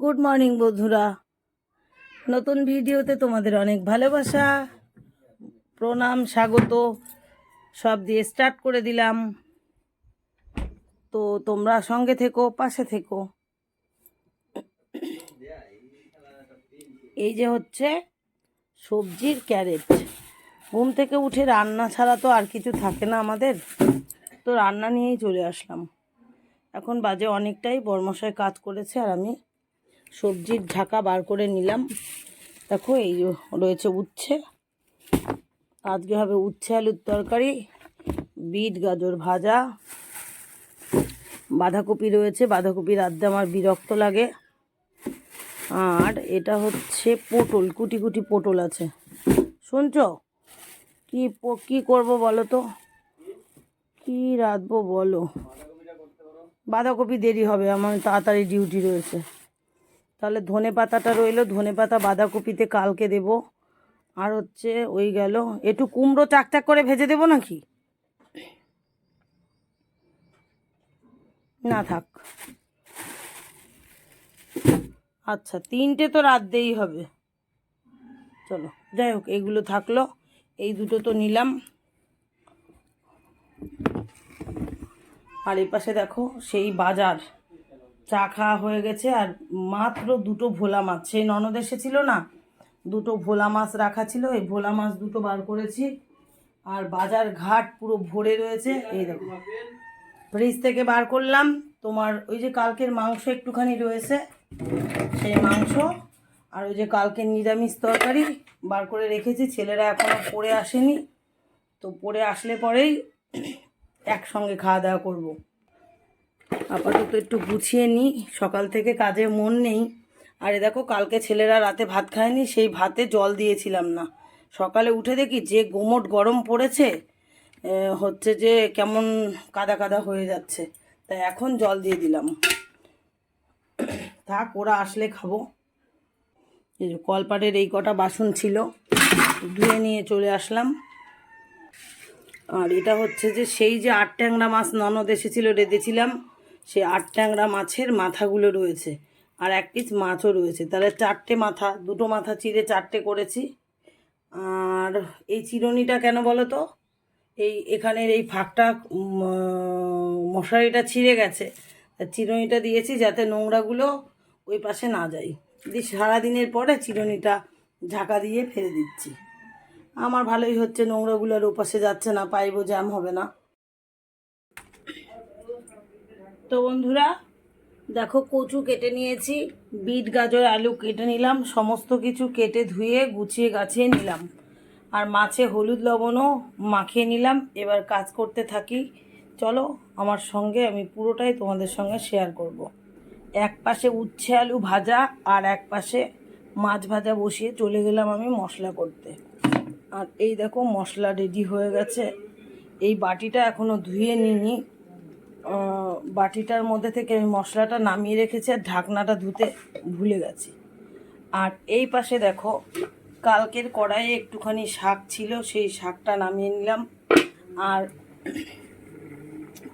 Good morning বন্ধুরা। নতুন ভিডিওতে তোমাদের অনেক ভালোবাসা। প্রণাম, স্বাগত। সব দিয়ে স্টার্ট করে দিলাম। তো তোমরা সঙ্গে থেকো, পাশে থেকো। এই যে হচ্ছে সবজির ক্যারেট ঘুম থেকে উঠে রান্না ছাড়া তো আর কিছু থাকে না আমাদের। তো রান্না নিয়েই চলে আসলাম। এখন বাজে অনেকটাই, বর্মশাই কাজ করেছে আর আমি সবজির ঢাকা বার করে নিলাম। দেখো এই রয়েছে উচ্ছে। আজকে হবে উচ্ছে আলুর তরকারি, বিট, গাজর ভাজা। বাঁধাকপি রয়েছে বাঁধাকপি রাঁধতে আমার বিরক্ত লাগে। আর এটা হচ্ছে পটল, কুটি কুটি পটল আছে। শুনছ? কি কি করব বলো তো? কি রাঁধবো বলো? বাঁধাকপি দেরি হবে, আমার তাড়াতাড়ি ডিউটি রয়েছে। তাহলে ধনে পাতাটা রইল, ধনে পাতা বাঁধাকপিতে কালকে দেব। আর হচ্ছে ওই গেল, একটু কুমড়ো চাকচাক করে ভেজে দেবো নাকি? না থাক। আচ্ছা তিনটে তো রাঁধতেই হবে। চলো, যাই হোক, এগুলো থাকল, এই দুটো তো নিলাম। আর এই পাশে দেখো, সেই বাজার। চা খাওয়া হয়ে গেছে আর মাত্র দুটো ভোলা মাছ। সেই ননদ এসেছিল না, দুটো ভোলা মাছ রাখা ছিল, এই ভোলা মাছ দুটো বার করেছি আর বাজার ঘাট পুরো ভরে রয়েছে। এই দেখো, ফ্রিজ থেকে বার করলাম। তোমার ওই যে কালকের মাংস একটুখানি রয়েছে, সেই মাংস আর ওই যে কালকের নিরামিষ তরকারি বার করে রেখেছি। ছেলেরা এখনও পড়ে আসেনি, তো পড়ে আসলে পরেই একসঙ্গে খাওয়া দাওয়া করব। আপাতত একটু গুছিয়ে নিই। সকাল থেকে কাজে মন নেই। আর এ দেখো, কালকে ছেলেরা রাতে ভাত খায়নি, সেই ভাতে জল দিয়েছিলাম না। সকালে উঠে দেখি যে গোমট গরম পড়েছে হচ্ছে যে কেমন কাদা কাদা হয়ে যাচ্ছে। তাই এখন জল দিয়ে দিলাম। থাক, ওরা আসলে খাব। এই যে কলপাটের এই কটা বাসন ছিল, ধুয়ে নিয়ে চলে আসলাম। আর এটা হচ্ছে যে সেই যে আট ট্যাংরা মাছ ননদ এসেছিল রেঁধেছিলাম সেই আট ট্যাংরা মাছের মাথাগুলো রয়েছে আর এক পিস মাছও রয়েছে। তাহলে চারটে মাথা, দুটো মাথা চিড়ে চারটে করেছি। আর এই চিরুনিটা কেন বলো তো? এই এখানের এই ফাঁকটা মশারিটা ছিঁড়ে গেছে। চিরুনিটা দিয়েছি যাতে নোংরাগুলো ওই পাশে না যায়। দিয়ে সারাদিনের পরে চিরুনিটা ঢাকা দিয়ে ফেলে দিচ্ছি। আমার ভালোই হচ্ছে, নোংরাগুলো আর ওপাশে যাচ্ছে না, পাইবো জ্যাম হবে না। তো বন্ধুরা, দেখো কচু কেটে নিয়েছি, বিট, গাজর, আলু কেটে নিলাম, সমস্ত কিছু কেটে ধুয়ে, গুছিয়ে, গাছিয়ে নিলাম। আর মাছে হলুদ লবণও মাখিয়ে নিলাম। এবার কাজ করতে থাকি। চলো, আমার সঙ্গে আমি পুরোটাই তোমাদের সঙ্গে শেয়ার করব। এক পাশে উচ্ছে আলু ভাজা আর এক পাশে মাছ ভাজা বসিয়ে চলে গেলাম আমি মশলা করতে। আর এই দেখো, মশলা রেডি হয়ে গেছে। এই বাটিটা এখনও ধুয়ে নিইনি। বাটিটার মধ্যে থেকে আমি মশলাটা নামিয়ে রেখেছি আর ঢাকনাটা ধুতে ভুলে গেছি। আর এই পাশে দেখো, কালকের কড়াইয়ে একটুখানি শাক ছিল, সেই শাকটা নামিয়ে নিলাম। আর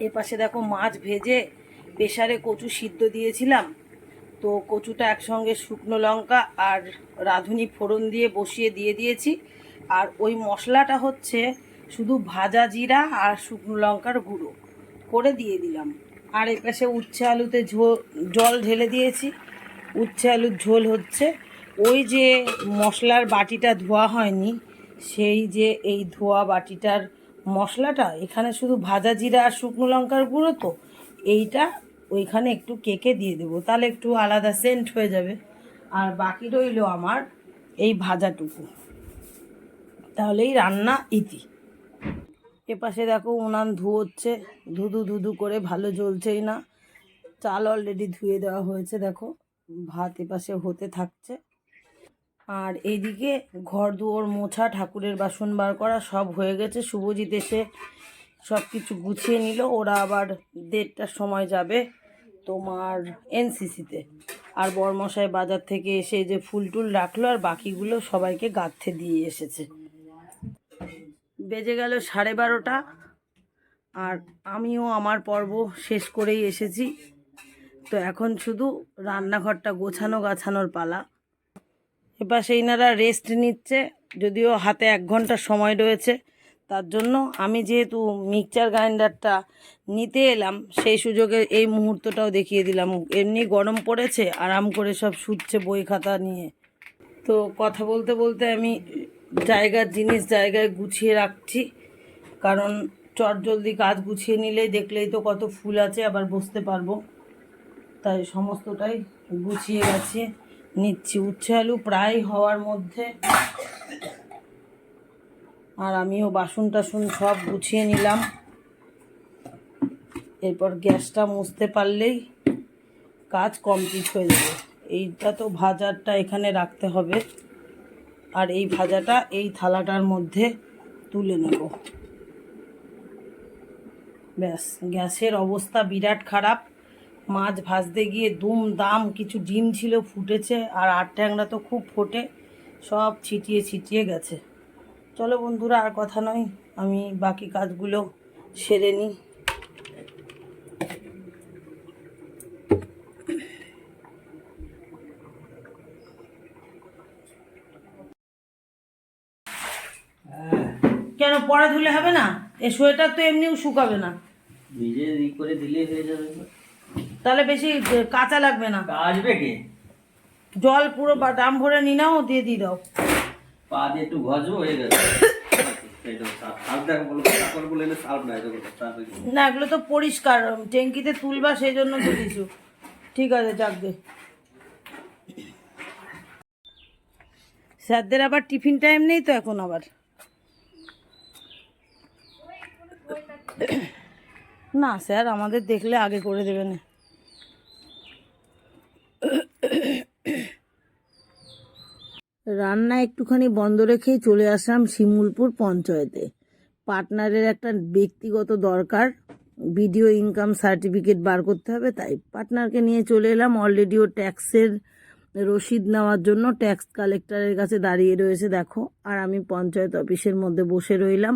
এ পাশে দেখো মাছ ভেজে প্রেশারে কচু সিদ্ধ দিয়েছিলাম। তো কচুটা একসঙ্গে শুকনো লঙ্কা আর রাঁধুনি ফোড়ন দিয়ে বসিয়ে দিয়ে দিয়েছি। আর ওই মশলাটা হচ্ছে শুধু ভাজা জিরা আর শুকনো লঙ্কার গুঁড়ো করে দিয়ে দিলাম। আর এই পাশে উচ্ছে আলুতে ঝোল, জল ঢেলে দিয়েছি। উচ্ছে আলুর ঝোল হচ্ছে। ওই যে মশলার বাটিটা ধোয়া হয়নি, সেই যে এই ধোয়া বাটিটার মশলাটা, এখানে শুধু ভাজা জিরা আর শুকনো লঙ্কার গুঁড়ো তো, এইটা ওইখানে একটু কেকে দিয়ে দেবো, তাহলে একটু আলাদা সেন্ট হয়ে যাবে। আর বাকি রইল আমার এই ভাজাটুকু। তাহলেই রান্না ইতি। এপাশে দেখো উনান ধুয়োচ্ছে, ধুধু ধুধু করে ভালো জ্বলছেই না। চাল অলরেডি ধুয়ে দেওয়া হয়েছে, দেখো। ভাত এপাশে হতে থাকছে। আর এইদিকে ঘর দুয়ার মোছা, ঠাকুরের বাসন বার করা সব হয়ে গেছে। শুভজিৎ এসে সব কিছু গুছিয়ে নিল। ওরা আবার দেড়টার সময় যাবে তোমার এনসিসিতে। আর বরমশাই বাজার থেকে এসে যে ফুল টুল রাখল, আর বাকিগুলো সবাইকে গাঁথে দিয়ে এসেছে। বেজে গেল সাড়ে বারোটা। আর আমিও আমার পর্ব শেষ করেই এসেছি। তো এখন শুধু রান্নাঘরটা গোছানো গাছানোর পালা। এবার সেই নারা রেস্ট নিচ্ছে, যদিও হাতে এক ঘণ্টা সময় রয়েছে। তার জন্য আমি যেহেতু মিক্সচার গ্রাইন্ডারটা নিতে এলাম, সেই সুযোগে এই মুহূর্তটাও দেখিয়ে দিলাম। এমনি গরম পড়েছে, আরাম করে সব শুচ্ছে বই খাতা নিয়ে। তো কথা বলতে বলতে আমি জায়গার জিনিস, জায়গায় গুছিয়ে রাখছি। কারণ চট জলদি কাজ গুছিয়ে নিলেই দেখলেই তো কত ফুল আছে, আবার বসতে পারব। তাই সমস্তটাই গুছিয়ে গাছিয়ে নিচ্ছি। উচ্ছে আলু প্রায় হওয়ার মধ্যে। আর আমিও বাসন টাসন সব গুছিয়ে নিলাম। এরপর গ্যাসটা মুছতে পারলেই কাজ কমপ্লিট হয়ে যাবে। এইটা তো ভাজারটা এখানে রাখতে হবে। আর এই ভাজাটা এই থালাটার মধ্যে তুলে নেব। ব্যাস, গ্যাসের অবস্থা বিরাট খারাপ। মাছ ভাজতে গিয়ে দুম দাম কিছু ডিম ছিল, ফুটেছে, আর আট ট্যাংরা তো খুব ফোটে, সব ছিটিয়ে ছিটিয়ে গেছে। চলো বন্ধুরা, আর কথা নয়, আমি বাকি কাজগুলো সেরে নিই কেন পরে ধুলে হবে না এ সোয়েটার তো এমনিও শুকাবে না। ভিজে ই করে দিলে হয়ে যাবে তাহলে বেশি কাঁচা লাগবে না। আসবে কে? জল পুরো ড্রাম ভরে নি নাও দিয়ে দিয়ে দাও। পা দিয়ে একটু ঘষবো হয়ে না এগুলো তো পরিষ্কার ট্যাঙ্কিতে তুলবা সেই জন্য তো কিছু। ঠিক আছে যাক গে। স্যারদের আবার টিফিন টাইম নেই তো এখন আবার? না, স্যার, আমাদের দেখলে আগে করে দেবে না রান্না একটুখানি বন্ধ রেখেই চলে আসলাম শিমুলপুর পঞ্চায়েতে। পার্টনারের একটা ব্যক্তিগত দরকার, ভিডিও ইনকাম সার্টিফিকেট বার করতে হবে, তাই পার্টনারকে নিয়ে চলে এলাম। অলরেডি ও ট্যাক্সের রসিদ নেওয়ার জন্য ট্যাক্স কালেক্টরের কাছে দাঁড়িয়ে রয়েছে, দেখো। আর আমি পঞ্চায়েত অফিসের মধ্যে বসে রইলাম।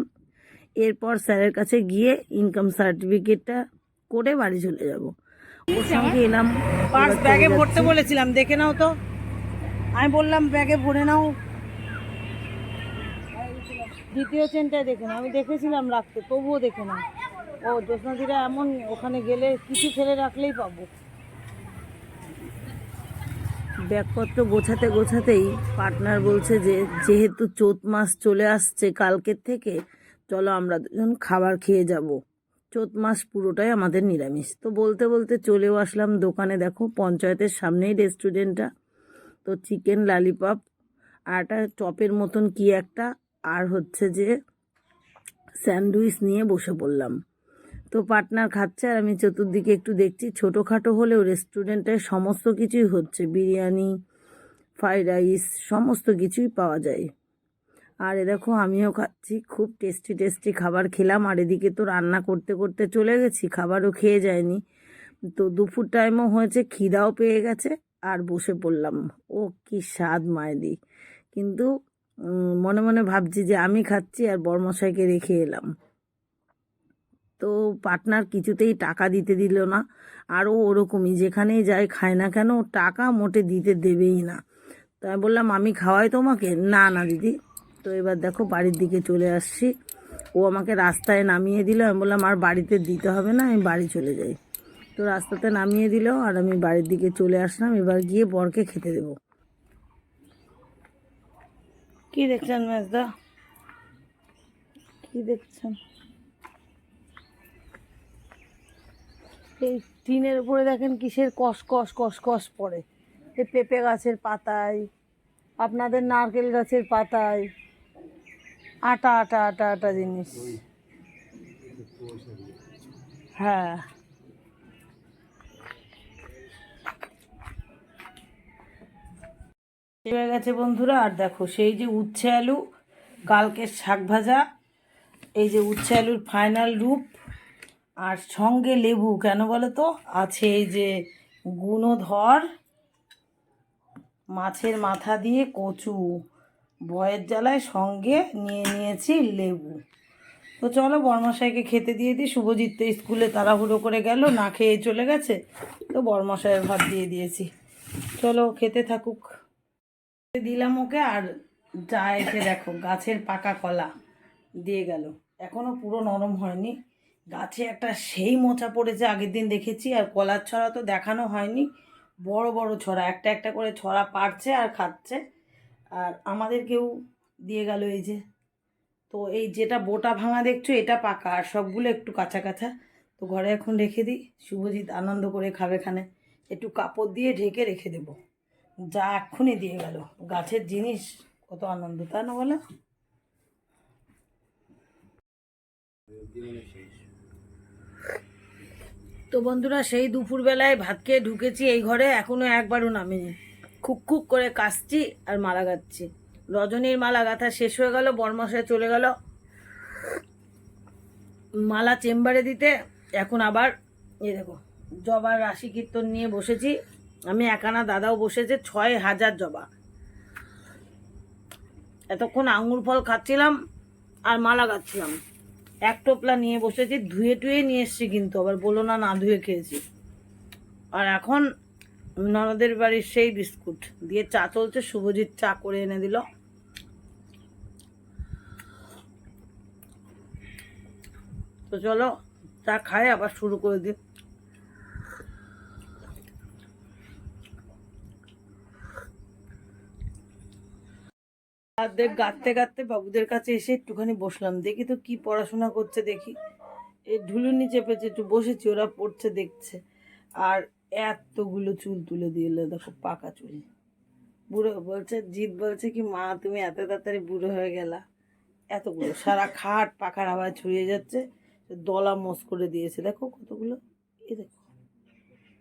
এরপর স্যারের কাছে গিয়ে ইনকাম সার্টিফিকেটটা করে বাড়ি চলে যাব। ওর সঙ্গে এলাম পার্স ব্যাগে ভরতে বলেছিলাম দেখে নাও তো। আমি বললাম ব্যাগে ভরে নাও। দ্বিতীয় চেনটায় দেখে নাও। আমি দেখেছিলাম রাখতে তবুও দেখে নাও। ও জ্যোৎস্নাদিরা এমন ওখানে গেলে কিছু ফেলে রাখলেই পাবো। ব্যাগপত্র গোছাতে গোছাতেই পার্টনার বলছে যে যেহেতু চৈত মাস চলে আসছে কালকের থেকে চলো আমরা দুজন খাবার খেয়ে যাব। চোত মাস পুরোটাই আমাদের নিরামিষ। তো বলতে বলতে চলেও আসলাম দোকানে। দেখো পঞ্চায়েতের সামনেই রেস্টুরেন্টটা তো চিকেন লালিপপ আর একটা চপের মতন কি একটা। আর হচ্ছে যে স্যান্ডউইচ নিয়ে বসে পড়লাম। তো পার্টনার খাচ্ছে আর আমি চতুর্দিকে একটু দেখছি। ছোটোখাটো হলেও রেস্টুরেন্টে সমস্ত কিছুই হচ্ছে। বিরিয়ানি, ফ্রাইড রাইস, সমস্ত কিছুই পাওয়া যায়। আর এ দেখো, আমিও খাচ্ছি, খুব টেস্টি টেস্টি খাবার খেলাম। আর এদিকে তো রান্না করতে করতে চলে গেছি, খাবারও খেয়ে যায়নি। তো দুপুর টাইমও হয়েছে, খিদাও পেয়ে গেছে, আর বসে পড়লাম। ও কি স্বাদ মায়েদি কিন্তু মনে মনে ভাবছি যে আমি খাচ্ছি আর বর্মশাইকে রেখে এলাম। তো পার্টনার কিছুতেই টাকা দিতে দিল না আরও ওরকমই, যেখানেই যায় খায় না কেন, টাকা মোটে দিতে দেবেই না। তো আমি বললাম, আমি খাওয়াই তোমাকে? না না, দিদি। তো এবার দেখো বাড়ির দিকে চলে আসছি। ও আমাকে রাস্তায় নামিয়ে দিল। আমি বললাম, আর বাড়িতে দিতে হবে না, আমি বাড়ি চলে যাই। তো রাস্তাতে নামিয়ে দিল আর আমি বাড়ির দিকে চলে আসলাম। এবার গিয়ে বরকে খেতে দেব। কি দেখছেন মেজদা? কি দেখছেন? এই টিনের উপরে দেখেন কিসের কস কস কস কস পড়ে। এই পেঁপে গাছের পাতায়, আপনাদের নারকেল গাছের পাতায়। আটা আটা আটা আটা জিনিস। হ্যাঁ। হয়ে গেছে বন্ধুরা আর দেখো সেই যে উচ্ছে আলু কালকের শাক ভাজা এই যে উচ্ছে আলুর ফাইনাল রূপ আর সঙ্গে লেবু কেন বলো তো আছে এই যে গুণধর মাছের মাথা দিয়ে কচু। ভয়ের জ্বালায় সঙ্গে নিয়ে নিয়েছি লেবু। তো চলো বর্মশাইকে খেতে দিয়ে দিই। শুভজিৎ তো স্কুলে তাড়াহুড়ো করে গেল, না খেয়ে চলে গেছে, তো বর্মশাইয়ের ভাত দিয়ে দিয়েছি। চলো খেতে থাকুক। দিলাম ওকে আর যা এসে দেখো, গাছের পাকা কলা দিয়ে গেল। এখনও পুরো নরম হয়নি। গাছে একটা সেই মোচা পড়েছে, আগের দিন দেখেছি, আর কলার ছড়া তো দেখানো হয়নি। বড় বড় ছড়া, একটা একটা করে ছড়া পাড়ছে আর খাচ্ছে। আর আমাদেরকেও দিয়ে গেল এই যে। তো এই যেটা বোটা ভাঙা দেখছ, এটা পাকা। আর সবগুলো একটু কাঁচা কাঁচা। তো ঘরে এখন রেখে দিই। শুভজিৎ আনন্দ করে খাবে খানে একটু কাপড় দিয়ে ঢেকে রেখে দেবো। যা এক্ষুনি দিয়ে গেল। গাছের জিনিস, কত আনন্দ তা না বলো? তো বন্ধুরা, সেই দুপুরবেলায় ভাত খেয়ে ঢুকেছি এই ঘরে। এখনও একবারও নামিনি। খুক খুক করে কাশছি আর মালা গাচ্ছি। রজনীর মালা গাঁথা শেষ হয়ে গেল বর্মশায় চলে গেল। মালা চেম্বারে দিতে, এখন আবার এ দেখো জবার রাশি কীর্তন নিয়ে বসেছি। আমি একানা দাদাও বসেছে, ছয় হাজার জবা। এতক্ষণ আঙুর ফল খাচ্ছিলাম আর মালা গাচ্ছিলাম। এক টোপলা নিয়ে বসেছি, ধুয়ে টুয়ে নিয়ে এসছি কিন্তু, আবার বলো না না ধুয়ে খেয়েছি। আর এখন ননদের বাড়ির সেই বিস্কুট দিয়ে চা চলছে, শুভজিৎ চা করে এনে দিল। তো চলো, চা খায় আবার শুরু করে দিই। অর্ধেক গাঁততে গাঁততে বাবুদের কাছে এসে একটুখানি বসলাম। দেখি তো কি পড়াশোনা করছে দেখি। এই ঢুলুনি চেপেছে, একটু বসেছি, ওরা পড়ছে, দেখছে। আর এতগুলো চুল তুলে দিয়ে দেখো পাকা চুল। বুড়ো বলছে, জিৎ বলছে কি, মা, তুমি এত তাড়াতাড়ি বুড়ো হয়ে গেলা। এতগুলো, সারা খাট পাখার হাওয়ায় ছড়িয়ে যাচ্ছে দলা মোস করে দিয়েছে। দেখো কতগুলো এ দেখো।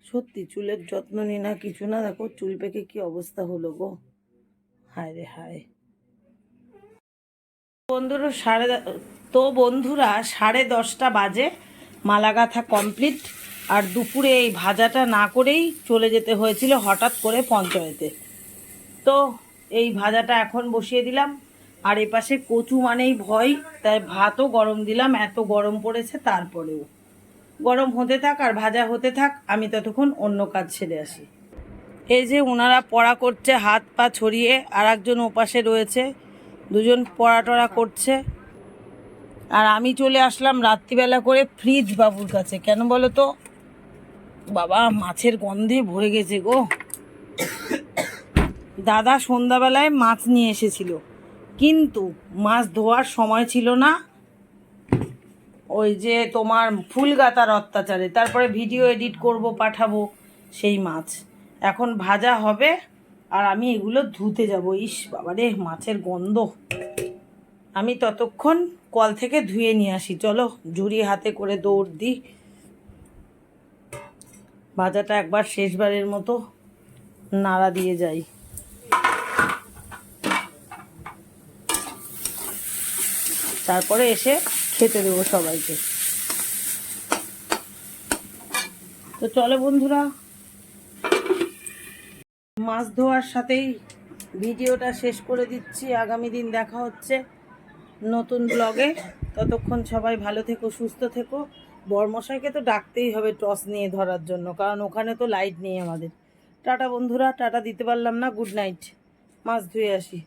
সত্যি, চুলের যত্ন নি না, কিছু না, দেখো চুল পেকে কি অবস্থা হলো গো। হায় রে হায়। বন্ধুরা, সাড়ে তো বন্ধুরা, সাড়ে দশটা বাজে, মালাগাথা কমপ্লিট। আর দুপুরে এই ভাজাটা না করেই চলে যেতে হয়েছিল হঠাৎ করে পঞ্চায়েতে। তো এই ভাজাটা এখন বসিয়ে দিলাম। আর এপাশে কচু মানেই ভয়, তাই ভাতও গরম দিলাম, এত গরম পড়েছে তারপরেও। গরম হতে থাক আর ভাজা হতে থাক, আমি ততক্ষণ অন্য কাজ ছেড়ে আসি। এই যে ওনারা পড়া করছে, হাত পা ছড়িয়ে আর একজন ওপাশে রয়েছে, দুজন পড়া টড়া করছে। আর আমি চলে আসলাম রাত্রিবেলা করে ফ্রিজ বাবুর কাছে। কেন বলো তো? বাবা, মাছের গন্ধে ভরে গেছে গো। দাদা সন্ধ্যাবেলায় মাছ নিয়ে এসেছিল, কিন্তু মাছ ধোয়ার সময় ছিল না। ওই যে তোমার ফুল গাতার অত্যাচারে, তারপরে ভিডিও এডিট করব, পাঠাবো সেই মাছ। এখন ভাজা হবে, আর আমি এগুলো ধুতে যাব। ইস বাবারে মাছের গন্ধ। আমি ততক্ষণ কল থেকে ধুয়ে নিয়ে আসি। চলো, ঝুড়ি হাতে করে দৌড় দিই। ভাজাটা একবার শেষবারের মতো নাড়া দিয়ে যাই। তারপরে এসে খেতে দেবো সবাইকে। তো চলো বন্ধুরা, মাছ ধোয়ার সাথেই ভিডিওটা শেষ করে দিচ্ছি। আগামী দিন দেখা হচ্ছে নতুন ব্লগে ততক্ষণ সবাই ভালো থেকো, সুস্থ থেকো। বর্মশাইকে তো ডাকতেই হবে টস নিয়ে ধরার জন্য, কারণ ওখানে তো লাইট নেই আমাদের। টাটা বন্ধুরা, টাটা দিতে পারলাম না গুড নাইট মাছ ধুয়ে আসি।